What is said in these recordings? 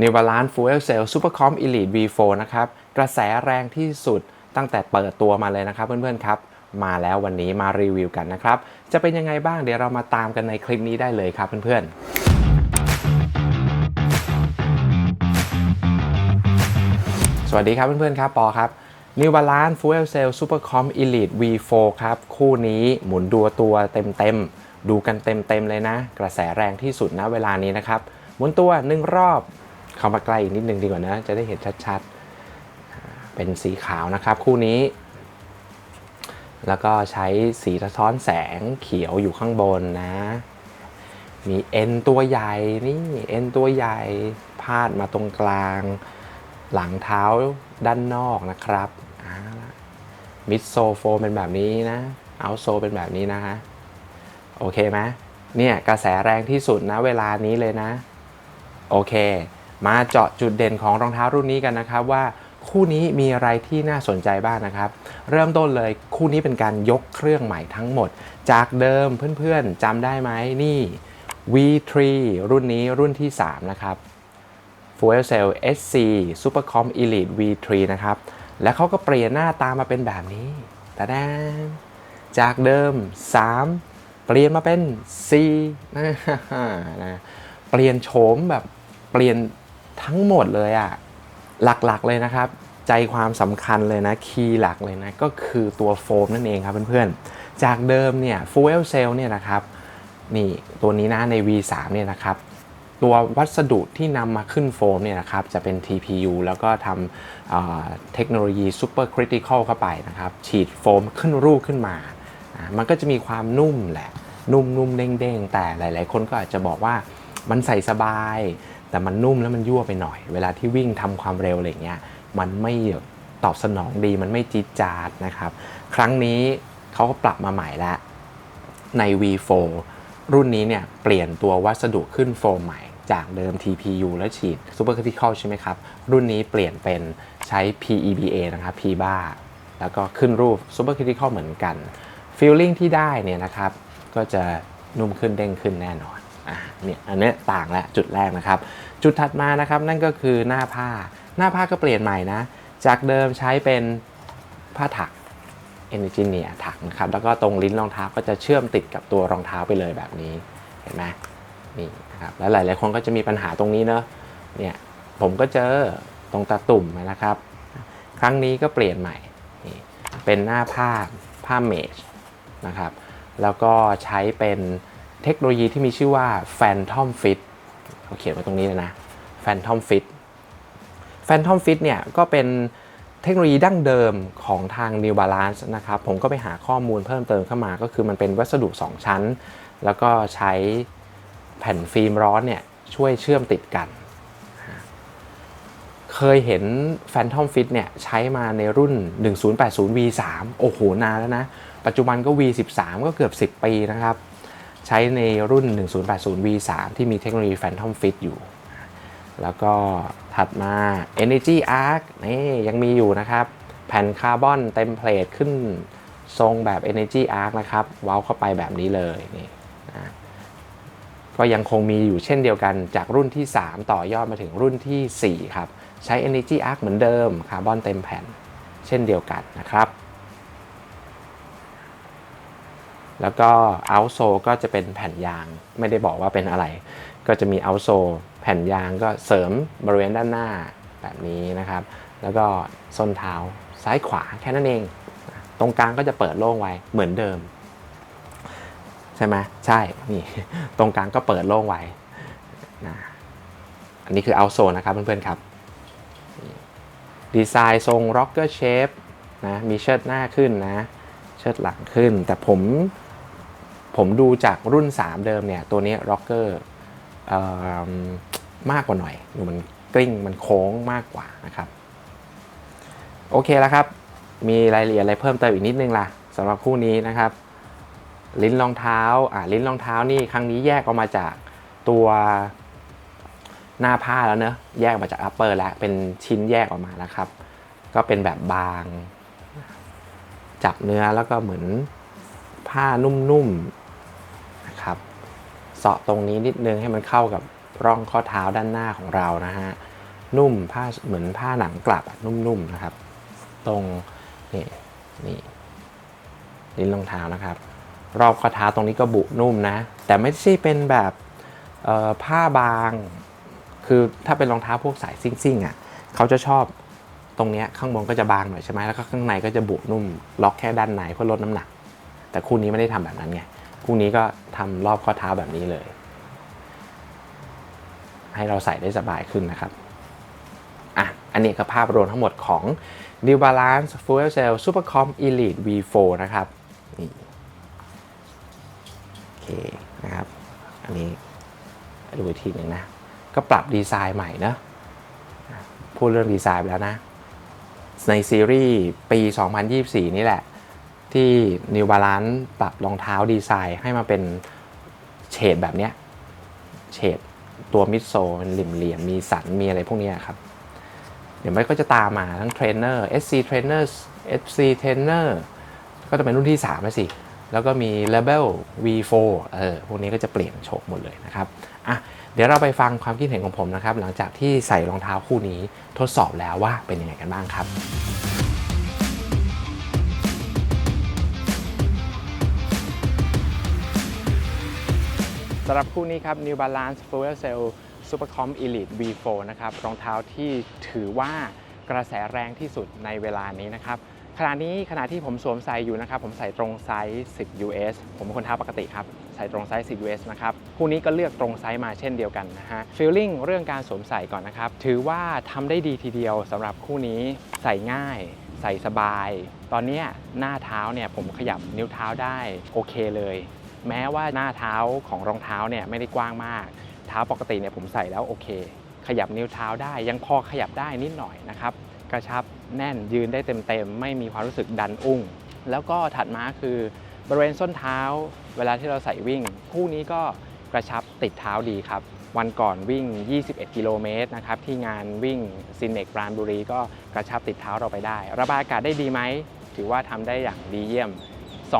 New Balance Fuel Cell Super Comp Elite V4 นะครับ กระแสแรงที่สุดตั้งแต่เปิดตัวมาเลยนะครับเพื่อนๆครับ มาแล้ววันนี้มารีวิวกันนะครับ จะเป็นยังไงบ้างเดี๋ยวเรามาตามกันในคลิปนี้ได้เลยครับเพื่อนๆสวัสดีครับเพื่อนๆครับปอครับ New Balance Fuel Cell Super Comp Elite V4 ครับ คู่นี้หมุนดัวตัวเต็มๆ ดูกันเต็มๆเลยนะ กระแสแรงที่สุดนะเวลานี้นะครับ หมุนตัวหนึ่งรอบ เข้ามาใกล้อีกนิดนึงดีกว่านะ จะได้เห็นชัดๆ เป็นสีขาวนะครับคู่นี้ แล้วก็ใช้สีสะท้อนแสงเขียวอยู่ข้างบนนะ มีเอ็นตัวใหญ่นี่เอ็นตัวใหญ่พาดมาตรงกลาง หลังเท้าด้านนอกนะครับมิดโซโฟเป็นแบบนี้นะเอาโซเป็นแบบนี้นะฮะโอเคไหมเนี่ยกระแสแรงที่สุดนะเวลานี้เลยนะ โอเค มาเจาะจุดเด่นของรองเท้ารุ่นนี้กันนะครับว่าคู่นี้มีอะไรที่น่าสนใจบ้างนะครับ เริ่มต้นเลยคู่นี้เป็นการยกเครื่องใหม่ทั้งหมด จากเดิมเพื่อนๆจำได้ไหมนี่ V3 รุ่นนี้รุ่นที่ 3 นะครับ Fuel Cell SC Supercom Elite V3 นะครับ แล้วเขาก็เปลี่ยนหน้าตามาเป็นแบบนี้แต่แดนจากเดิม 3 เปลี่ยนมาเป็น 4 นะนะเปลี่ยนโฉมแบบเปลี่ยน ทั้งหมดเลยอะหลักๆเลยนะครับ ใจความสำคัญเลยนะคีย์หลักเลยนะ ก็คือตัวโฟมนั่นเองครับเพื่อนๆ จากเดิมเนี่ย Fuel Cell เนี่ยนะครับนี่ตัวนี้นะใน V3 เนี่ยนะครับตัววัสดุที่นำมาขึ้นโฟมเนี่ยนะครับจะเป็น TPU แล้วก็ทำเทคโนโลยี Super Critical เข้าไปนะครับฉีดโฟมขึ้นรูปขึ้นมา มันก็จะมีความนุ่มแหละ นุ่มนุ่มเด้งเด้งแต่หลายๆ คนก็อาจจะบอกว่ามันใส่สบาย แต่มันนุ่มแล้วมันยั่วไปหน่อย เวลาที่วิ่งทำความเร็วอะไรเงี้ยมันไม่ตอบสนองดีมันไม่จี๊ดจาดนะครับ ครั้งนี้เขาก็ปรับมาใหม่แล้วใน V4 รุ่นนี้เนี่ยเปลี่ยนตัววัสดุขึ้นโฟมใหม่จากเดิม TPU และฉีด Super Critical ใช่ไหมครับ รุ่นนี้เปลี่ยนเป็นใช้ PEBA นะครับ PBA แล้วก็ขึ้นรูป Super Critical เหมือนกัน Feeling ที่ได้เนี่ยนะครับ ก็จะนุ่มขึ้นเด้งขึ้นแน่นอน อะเนี่ยอันนี้ต่างแล้วจุดแรกนะครับ จุดถัดมานะครับนั่นก็คือหน้าผ้า หน้าผ้าก็เปลี่ยนใหม่นะ จากเดิมใช้เป็นผ้าถักเอเนจิเนียถักนะครับ แล้วก็ตรงลิ้นรองเท้าก็จะเชื่อมติดกับตัวรองเท้าไปเลยแบบนี้เห็นไหมนี่นะครับแล้วหลาย ๆ คนก็จะมีปัญหาตรงนี้เนอะเนี่ยผมก็เจอตรงตาตุ่มนะครับ ครั้งนี้ก็เปลี่ยนใหม่เป็นหน้าผ้าผ้าเมชนะครับ แล้วก็ใช้เป็น เทคโนโลยีที่มีชื่อว่า Phantom Fit เขาเขียนไว้ตรงนี้เลยนะ Phantom Fit Phantom Fit เนี่ยก็เป็นเทคโนโลยีดั้งเดิมของทาง New Balance นะครับ ผมก็ไปหาข้อมูลเพิ่มเติมเข้ามา ก็คือมันเป็นวัสดุ 2 ชั้น แล้วก็ใช้แผ่นฟิล์มร้อนเนี่ยช่วยเชื่อมติดกัน เคยเห็น Phantom Fit เนี่ยใช้มาในรุ่น 1080 V3 โอ้โห นานแล้วนะ ปัจจุบันก็ V13 ก็เกือบ 10 ปีนะครับ ใช้ในรุ่น 1080 V3 ที่มีเทคโนโลยี Phantom Fit อยู่ แล้วก็ถัดมา Energy Arc นี่ยังมีอยู่นะครับ แผ่นคาร์บอนเต็มเพลทขึ้นทรงแบบ Energy Arc นะครับเว้าเข้าไปแบบนี้เลยนี่นะก็ยังคงมีอยู่เช่นเดียวกันจากรุ่นที่ 3 ต่อยอดมาถึงรุ่นที่ 4 ครับ ใช้ Energy Arc เหมือนเดิมคาร์บอนเต็มแผ่น เช่นเดียวกันนะครับ แล้วก็ outsole ก็จะเป็นแผ่นยางไม่ได้บอกว่าเป็นอะไร ก็จะมี outsole แผ่นยางก็เสริมบริเวณด้านหน้าแบบนี้นะครับ แล้วก็ส้นเท้าซ้ายขวาแค่นั้นเอง ตรงกลางก็จะเปิดโล่งไว้เหมือนเดิม ใช่ไหมใช่นี่ตรงกลางก็เปิดโล่งไว้นะอันนี้คือ outsole นะครับเพื่อนๆครับดีไซน์ทรง rocker shape นะมีเชิดหน้าขึ้นนะ เชิดหลังขึ้น แต่ผม ผมดูจากรุ่น 3 เดิมเนี่ย ตัวนี้ rocker มากกว่าหน่อยดูมันกลิ้งมันโค้งมากกว่านะครับ โอเคแล้วครับ มีรายละเอียดอะไรเพิ่มเติมอีกนิดนึงล่ะสำหรับคู่นี้นะครับ ลิ้นรองเท้าอ่าลิ้นรองเท้านี่ครั้งนี้แยกออกมาจากตัวหน้าผ้าแล้วเนอะแยกมาจากอัปเปอร์แล้วเป็นชิ้นแยกออกมาแล้วครับ ก็เป็นแบบบาง จับเนื้อแล้วก็เหมือนผ้านุ่มๆ เสาะตรงนี้นิดนึงให้มันเข้ากับร่องข้อเท้าด้านหน้าของเรานะฮะนุ่มผ้าเหมือนผ้าหนังกลับนุ่มๆนะครับ ตรงนี่นี่ลิ้นรองเท้านะครับ รอบข้อเท้าตรงนี้ก็บุนุ่มนะ แต่ไม่ใช่เป็นแบบผ้าบาง คือถ้าเป็นรองเท้าพวกสายซิ่งๆอะเขาจะชอบตรงนี้ข้างบนก็จะบางหน่อยใช่ไหมแล้วก็ข้างในก็จะบุนุ่มล็อกแค่ด้านในเพื่อลดน้ำหนัก แต่คู่นี้ไม่ได้ทำแบบนั้นไง คู่งนี้ก็ทำรอบข้อเท้าแบบนี้เลย ให้เราใส่ได้สบายขึ้นนะครับอะอันนี้ก็ภาพรวมทั้งหมดของ New Balance Fuel Cell Supercom Elite V4 นะครับนี่โอเคนะครับ อันนี้ดูอีกทีหนึ่งนะ ก็ปรับดีไซน์ใหม่นะอะพูดเรื่องดีไซน์ไปแล้วนะ ในซีรีส์ปี 2024 นี่แหละ ที่ New Balance ปรับรองเท้าดีไซน์ให้มาเป็นเฉดแบบเนี้ยเฉดตัวมิดโซเป็นเหลี่ยมมีสันมีอะไรพวกนี้ครับ เดี๋ยวมันก็จะตามมาทั้งเทรนเนอร์ SC Trainer FC Trainer ก็จะเป็นรุ่นที่3แล้วสิ แล้วก็มี Label V4 เออพวกนี้ก็จะเปลี่ยนโฉมหมดเลยนะครับอะเดี๋ยวเราไปฟังความคิดเห็นของผมนะครับ หลังจากที่ใส่รองเท้าคู่นี้ทดสอบแล้วว่าเป็นยังไงกันบ้างครับำหรับคู่นี้ครับ New Balance Fuel Cell Supercom Elite V4 นะครับรองเท้าที่ถือว่ากระแสแรงที่สุดในเวลานี้นะครับขณะนี้ขณะที่ผมสวมใส่อยู่นะครับ ผมใส่ตรงไซส์ 10 US ผมเป็นคนเท้าปกติครับ ใส่ตรงไซส์ 10 US นะครับคู่นี้ก็เลือกตรงไซส์มาเช่นเดียวกันนะฮะ feeling เรื่องการสวมใส่ก่อนนะครับ ถือว่าทำได้ดีทีเดียวสำหรับคู่นี้ใส่ง่าย ใส่สบาย ตอนนี้หน้าเท้าเนี่ยผมขยับนิ้วเท้าได้โอเคเลย แม้ว่าหน้าเท้าของรองเท้าเนี่ยไม่ได้กว้างมาก เท้าปกติเนี่ยผมใส่แล้วโอเค ขยับนิ้วเท้าได้ยังพอขยับได้นิดหน่อยนะครับกระชับแน่นยืนได้เต็มๆ ไม่มีความรู้สึกดันอุ้ง แล้วก็ถัดมาคือบริเวณส้นเท้า เวลาที่เราใส่วิ่ง คู่นี้ก็กระชับติดเท้าดีครับ วันก่อนวิ่ง 21 กิโลเมตรนะครับที่งานวิ่งซินเนกปราณบุรีก็กระชับติดเท้าเราไปได้ ระบายอากาศได้ดีไหมถือว่าทำได้อย่างดีเยี่ยม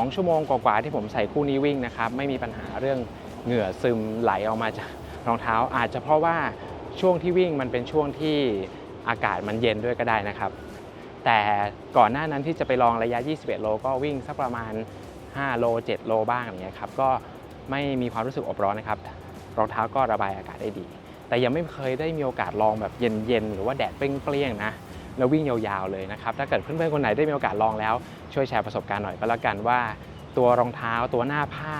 2 ชั่วโมงกว่าๆที่ผมใส่คู่นี้วิ่งนะครับไม่มีปัญหาเรื่องเหงื่อซึมไหลออกมาจากรองเท้า อาจจะเพราะว่าช่วงที่วิ่งมันเป็นช่วงที่อากาศมันเย็นด้วยก็ได้นะครับ แต่ก่อนหน้านั้นที่จะไปลองระยะ 21 โล ก็วิ่งสักประมาณ 5 โล 7 โลบ้างอย่างเงี้ยครับก็ไม่มีความรู้สึกอบร้อนนะครับรองเท้าก็ระบายอากาศได้ดี แต่ยังไม่เคยได้มีโอกาสลองแบบเย็นๆหรือว่าแดดเปรี้ยงๆนะ แล้ววิ่งยาวๆเลยนะครับถ้าเกิดเพื่อนๆคนไหนได้มีโอกาสลองแล้ว ช่วยแชร์ประสบการณ์หน่อยก็แล้วกันว่า ตัวรองเท้าตัวหน้าผ้า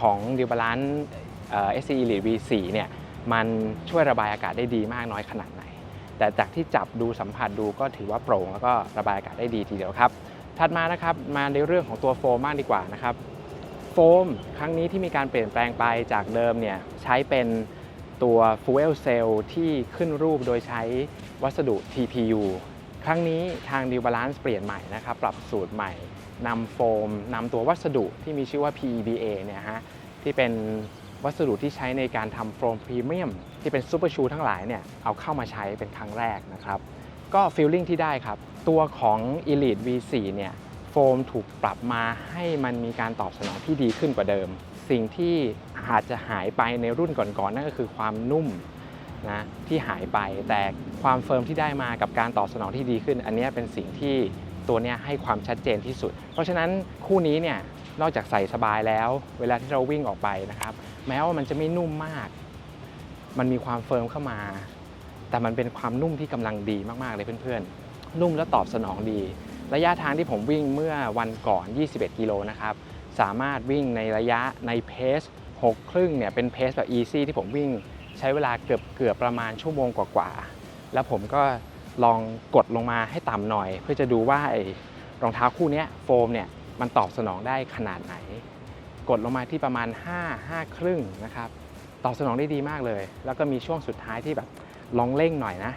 ของ New Balance เอ่อ SC Elite V4 เนี่ยมันช่วยระบายอากาศได้ดีมากน้อยขนาดไหน แต่จากที่จับดูสัมผัสดูก็ถือว่าโปร่งแล้วก็ระบายอากาศได้ดีทีเดียวครับถัดมานะครับมาในเรื่องของตัวโฟมบ้างดีกว่านะครับโฟมครั้งนี้ที่มีการเปลี่ยนแปลงไปจากเดิมเนี่ยใช้เป็น ตัว Fuel Cell ที่ขึ้นรูปโดยใช้วัสดุ TPU ครั้งนี้ทาง New Balance เปลี่ยนใหม่นะครับ ปรับสูตรใหม่นำโฟมนำตัววัสดุที่มีชื่อว่า PEBA เนี่ยฮะที่เป็นวัสดุที่ใช้ในการทำโฟมพรีเมียมที่เป็นซูเปอร์ชูทั้งหลายเนี่ยเอาเข้ามาใช้เป็นครั้งแรกนะครับ ก็ฟีลลิ่งที่ได้ครับ ตัวของ Elite V4 เนี่ยโฟมถูกปรับมาให้มันมีการตอบสนองที่ดีขึ้นกว่าเดิม สิ่งที่อาจจะหายไปในรุ่นก่อนๆนั่นก็คือความนุ่มนะที่หายไปแต่ความเฟิร์มที่ได้มากับการตอบสนองที่ดีขึ้น อันนี้เป็นสิ่งที่ตัวนี้ให้ความชัดเจนที่สุด เพราะฉะนั้นคู่นี้เนี่ยนอกจากใส่สบายแล้ว เวลาที่เราวิ่งออกไปนะครับ แม้ว่ามันจะไม่นุ่มมาก มันมีความเฟิร์มเข้ามา แต่มันเป็นความนุ่มที่กำลังดีมากๆเลยเพื่อนๆ นุ่มและตอบสนองดี ระยะทางที่ผมวิ่งเมื่อวันก่อน 21 กิโลนะครับ สามารถวิ่งในระยะในเพส6ครึ่งเนี่ยเป็นเพสแบบ easy ที่ผมวิ่งใช้เวลาเกือบเกือบประมาณชั่วโมงกว่าๆ แล้วผมก็ลองกดลงมาให้ต่ำหน่อย เพื่อจะดูว่าไอ้รองเท้าคู่นี้โฟมเนี่ยมันตอบสนองได้ขนาดไหน กดลงมาที่ประมาณ 5 5 ครึ่งนะครับ ตอบสนองได้ดีมากเลย แล้วก็มีช่วงสุดท้ายที่แบบลองเร่งหน่อยนะ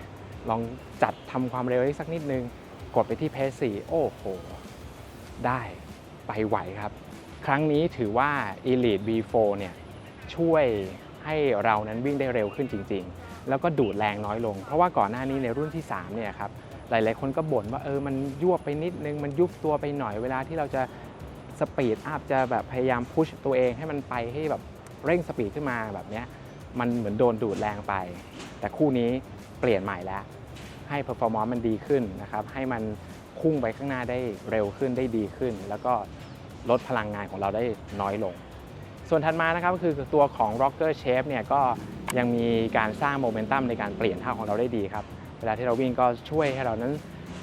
ลองจัดทำความเร็วสักนิดนึง กดไปที่เพสสี่โอ้โห ได้ไปไหวครับ ครั้งนี้ถือว่า Elite V4 เนี่ยช่วยให้เรานั้นวิ่งได้เร็วขึ้นจริง ๆ แล้วก็ดูดแรงน้อยลง เพราะว่าก่อนหน้านี้ในรุ่นที่3เนี่ยครับหลายๆคนก็บ่นว่าเออมันยวบไปนิดนึงมันยุบตัวไปหน่อยเวลาที่เราจะสปีดอัพจะแบบพยายามพุชตัวเองให้มันไปให้แบบเร่งสปีดขึ้นมาแบบเนี้ยมันเหมือนโดนดูดแรงไป แต่คู่นี้เปลี่ยนใหม่แล้ว ให้ performance มันดีขึ้นนะครับให้มันพุ่งไปข้างหน้าได้เร็วขึ้นได้ดีขึ้น แล้วก็ ลดพลังงานของเราได้น้อยลง ส่วนถัดมานะครับก็คือตัวของ rocker shape เนี่ยก็ยังมีการสร้างโมเมนตัมในการเปลี่ยนเท้าของเราได้ดีครับ เวลาที่เราวิ่งก็ช่วยให้เรานั้น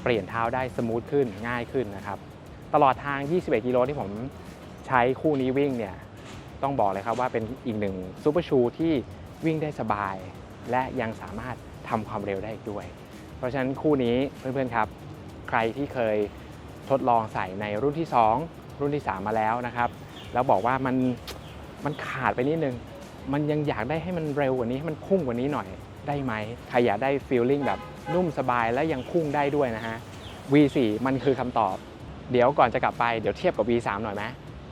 เปลี่ยนเท้าได้สมูทขึ้นง่ายขึ้นนะครับตลอดทาง 21 กิโลที่ผมใช้คู่นี้วิ่งเนี่ยต้องบอกเลยครับว่าเป็นอีกหนึ่งซูเปอร์ชูที่วิ่งได้สบาย และยังสามารถทำความเร็วได้อีกด้วย เพราะฉะนั้นคู่นี้เพื่อนๆครับ ใครที่เคยทดลองใส่ในรุ่นที่ 2 รุ่นที่ 3 มาแล้วนะครับ แล้วบอกว่ามันมันขาดไปนิดนึง มันยังอยากได้ให้มันเร็วกว่านี้ให้มันพุ่งกว่านี้หน่อยได้ไหมใครอยากได้ฟีลลิ่งแบบนุ่มสบายและยังพุ่งได้ด้วยนะฮะ V4 มันคือคำตอบ เดี๋ยวก่อนจะกลับไปเดี๋ยวเทียบกับ V3 หน่อยไหม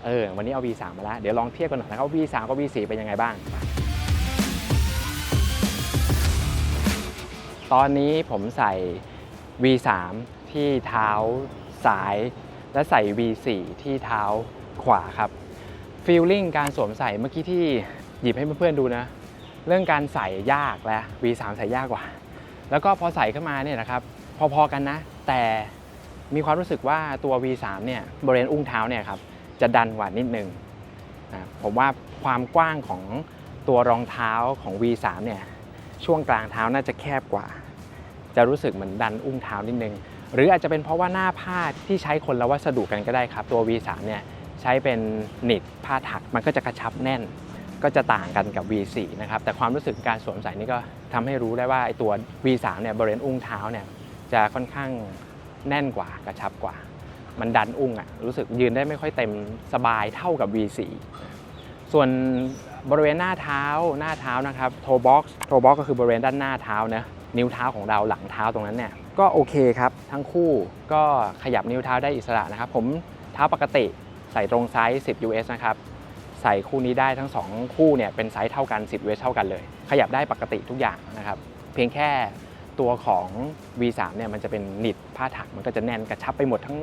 เออวันนี้เอา V3 มาแล้วเดี๋ยวลองเทียบกันหน่อยนะครับว่า V3 กับ V4 เป็นยังไงบ้าง ตอนนี้ผมใส่ V3 ที่เท้าซ้าย และใส่ V4 ที่เท้าขวาครับฟีลลิ่งการสวมใส่เมื่อกี้ที่หยิบให้เพื่อนๆดูนะ เรื่องการใส่ยากและ V3 ใส่ยากกว่า แล้วก็พอใส่เข้ามาเนี่ยนะครับ พอๆกันนะ แต่มีความรู้สึกว่าตัว V3 เนี่ยบริเวณอุ้งเท้าเนี่ยครับจะดันกว่านิดนึงนะผมว่าความกว้างของตัวรองเท้าของ V3 เนี่ยช่วงกลางเท้าน่าจะแคบกว่า จะรู้สึกเหมือนดันอุ้งเท้านิดนึง หรืออาจจะเป็นเพราะว่าหน้าผ้าที่ใช้คนละวัสดุกันก็ได้ครับ ตัว V3 เนี่ยใช้เป็นนิตผ้าถักมันก็จะกระชับแน่น ก็จะต่างกันกับ V4 นะครับแต่ความรู้สึกการสวมใส่นี่ก็ทำให้รู้ได้ว่าไอ้ตัว V3 เนี่ยบริเวณอุ้งเท้าเนี่ยจะค่อนข้างแน่นกว่ากระชับกว่า มันดันอุ้งอะรู้สึกยืนได้ไม่ค่อยเต็มสบายเท่ากับ V4 ส่วนบริเวณหน้าเท้าหน้าเท้านะครับโทบ็อกซ์โทบ็อกก็คือบริเวณด้านหน้าเท้านะนิ้วเท้าของเราหลังเท้าตรงนั้นเนี่ย ก็โอเคครับ ทั้งคู่ก็ขยับนิ้วเท้าได้อิสระนะครับ ผมเท้าปกติใส่ตรงไซส์ 10 US นะครับ ใส่คู่นี้ได้ทั้ง 2 คู่เนี่ยเป็นไซส์เท่ากัน 10 US เท่ากันเลย ขยับได้ปกติทุกอย่างนะครับ เพียงแค่ตัวของ V3 เนี่ยมันจะเป็นนิดผ้าถักมันก็จะแน่นกระชับไปหมดทั้ง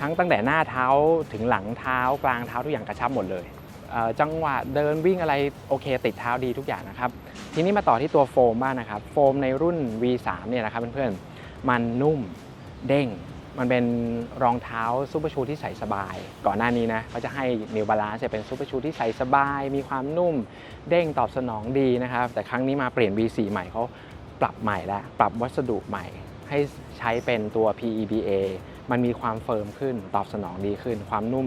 ทั้งตั้งแต่หน้าเท้าถึงหลังเท้ากลางเท้าทุกอย่างกระชับหมดเลยเจังหวะเดินวิ่งอะไรโอเค ติดเท้าดีทุกอย่างนะครับ ทีนี้มาต่อที่ตัวโฟมบ้างนะครับ โฟมในรุ่น V3 เนี่ยนะครับเพื่อนๆ มันนุ่มเด้ง มันเป็นรองเท้าซูเปอร์ชูที่ใส่สบาย ก่อนหน้านี้นะเขาจะให้ New Balance เนี่ยเป็นซูเปอร์ชูที่ใส่สบาย มีความนุ่มเด้งตอบสนองดีนะครับ แต่ครั้งนี้มาเปลี่ยน V4 ใหม่เขาปรับใหม่แล้ว ปรับวัสดุใหม่ ให้ใช้เป็นตัว PEBA มันมีความเฟิร์มขึ้นตอบสนองดีขึ้น ความนุ่ม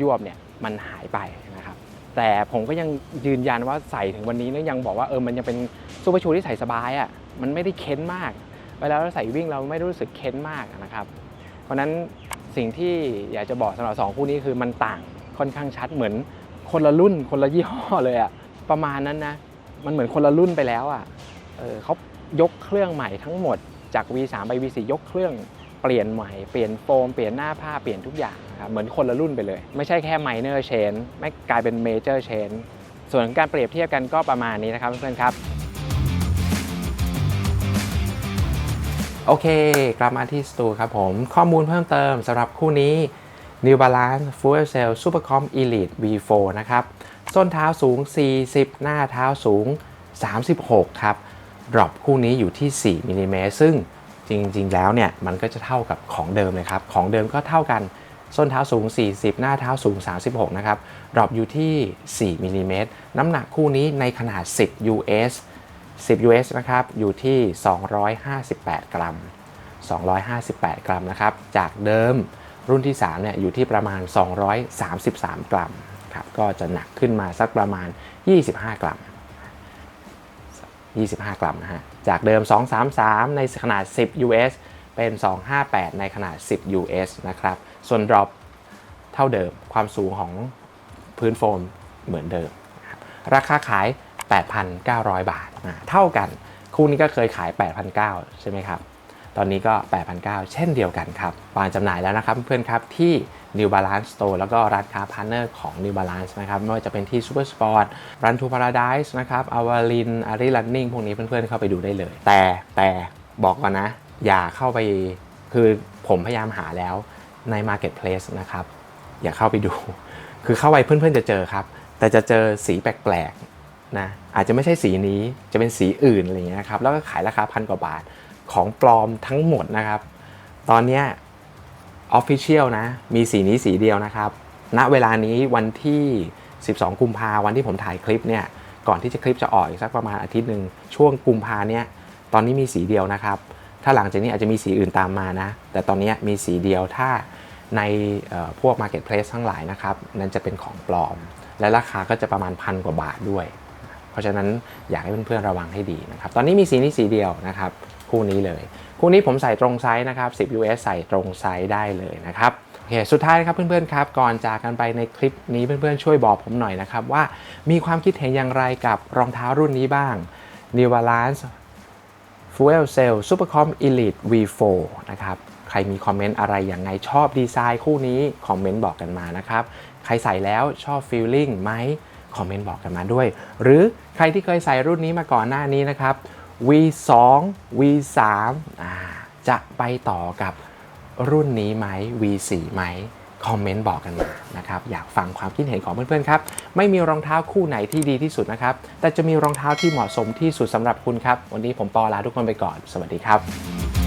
ย่อยวบเนี่ยมันหายไปนะครับแต่ผมก็ยังยืนยันว่าใส่ถึงวันนี้แล้วยังบอกว่าเออมันยังเป็นซูเปอร์ชูที่ใส่สบายอะ่ะมันไม่ได้เค้นมาก เวลาเราใส่วิ่งเราไม่รู้สึกเค้นมากนะครับ เพราะนั้นสิ่งที่อยากจะบอกสำหรับสองคู่นี้คือมันต่างค่อนข้างชัดเหมือนคนละรุ่นคนละยี่ห้อเลยอะประมาณนั้นนะ มันเหมือนคนละรุ่นไปแล้วอะเออเขายกเครื่องใหม่ทั้งหมดจาก V3 ไป V4 ยกเครื่องเปลี่ยนใหม่เปลี่ยนโฟม เปลี่ยนหน้าผ้าเปลี่ยนทุกอย่างครับเหมือนคนละรุ่นไปเลย ไม่ใช่แค่ minor change ไม่กลายเป็น major change ส่วนการเปรียบเทียบกันก็ประมาณนี้นะครับเพื่อนๆครับ โอเค กลับมาที่สตูครับผม ข้อมูลเพิ่มเติมสำหรับคู่นี้ New Balance Fuel Cell Supercom Elite V4 นะครับ ส้นเท้าสูง 40 หน้าเท้าสูง 36 ครับ ดรอปคู่นี้อยู่ที่ 4มิลลิเมตรซึ่งจริง ๆ แล้วเนี่ย มันก็จะเท่ากับของเดิมเลยครับ ของเดิมก็เท่ากันส้นเท้าสูง 40 หน้าเท้าสูง 36 นะครับ ดรอปอยู่ที่ 4มิลลิเมตรน้ำหนักคู่นี้ในขนาด 10 US 10 US นะครับ อยู่ที่ 258 กรัม 258 กรัมนะครับ จากเดิมรุ่นที่ 3 เนี่ย อยู่ที่ประมาณ 233 กรัมครับ ก็จะหนักขึ้นมาสักประมาณ 25 กรัม 25 กรัมนะฮะ จากเดิม 233 ในขนาด 10 US เป็น 258 ในขนาด 10 US นะครับ ส่วน drop เท่าเดิม ความสูงของพื้นโฟมเหมือนเดิม ราคาขาย 8,900 บาทอ่าเท่ากัน คู่นี้ก็เคยขาย 8,900 ใช่ไหมครับ ตอนนี้ก็ 8,900 เช่นเดียวกันครับ วางจำหน่ายแล้วนะครับเพื่อนครับที่ New Balance Store แล้วก็ร้านค้าพาร์เนอร์ของ New Balance นะครับไม่ว่าจะเป็นที่ Super Sport Run to Paradise นะครับ a v a l i n a r i Running พวกนี้เพื่อนๆเข้าไปดูได้เลย แต่แต่บอกก่อนนะ อย่าเข้าไปคือผมพยายามหาแล้วใน Marketplace นะครับ อย่าเข้าไปดู คือเข้าไปเพื่อนๆจะเจอครับ แต่จะเจอสีแปลก นะอาจจะไม่ใช่สีนี้จะเป็นสีอื่นอะไรเงี้ยครับแล้วก็ขายราคาพันกว่าบาทของปลอมทั้งหมดนะครับ ตอนนี้ย Official นะ มีสีนี้สีเดียวนะครับณเวลานี้วันที่ 12 กุมภาวันที่ผมถ่ายคลิปเนี่ยก่อนที่จะคลิปจะออกอีกสักประมาณอาทิตย์หนึ่งช่วงกุมภาเนี่ยตอนนี้มีสีเดียวนะครับ ถ้าหลังจากนี้อาจจะมีสีอื่นตามมานะ แต่ตอนนี้มีสีเดียวถ้าในพวก Marketplace ทั้งหลายนะครับ นั่นจะเป็นของปลอม และราคาก็จะประมาณพันกว่าบาทด้วย ราะฉะนั้นอยากให้เพื่อนๆระวังให้ดีนะครับตอนนี้มีสีนี้สีเดียวนะครับคู่นี้เลย คู่นี้ผมใส่ตรงไซส์นะครับ 10 US ใส่ตรงไซส์ได้เลยนะครับโอเคสุดท้ายนะครับเพื่อนๆครับก่อนจากกันไปในคลิปนี้เพื่อนๆช่วยบอกผมหน่อยนะครับว่ามีความคิดเห็นอย่างไรกับรองเท้ารุ่นนี้บ้าง New Balance Fuel Cell Supercom Elite V4 นะครับใครมีคอมเมนต์อะไรอย่างไงชอบดีไซน์คู่นี้คอมเมนต์บอกกันมานะครับใครใส่แล้วชอบฟีลลิ่งไหม คอมเมนต์บอกกันมาด้วย หรือใครที่เคยใส่รุ่นนี้มาก่อนหน้านี้นะครับ V2 V3 จะไปต่อกับรุ่นนี้ไหม V4 ไหมคอมเมนต์บอกกันมานะครับอยากฟังความคิดเห็นของเพื่อนๆครับ ไม่มีรองเท้าคู่ไหนที่ดีที่สุดนะครับ แต่จะมีรองเท้าที่เหมาะสมที่สุดสำหรับคุณครับ วันนี้ผมปอลาทุกคนไปก่อน สวัสดีครับ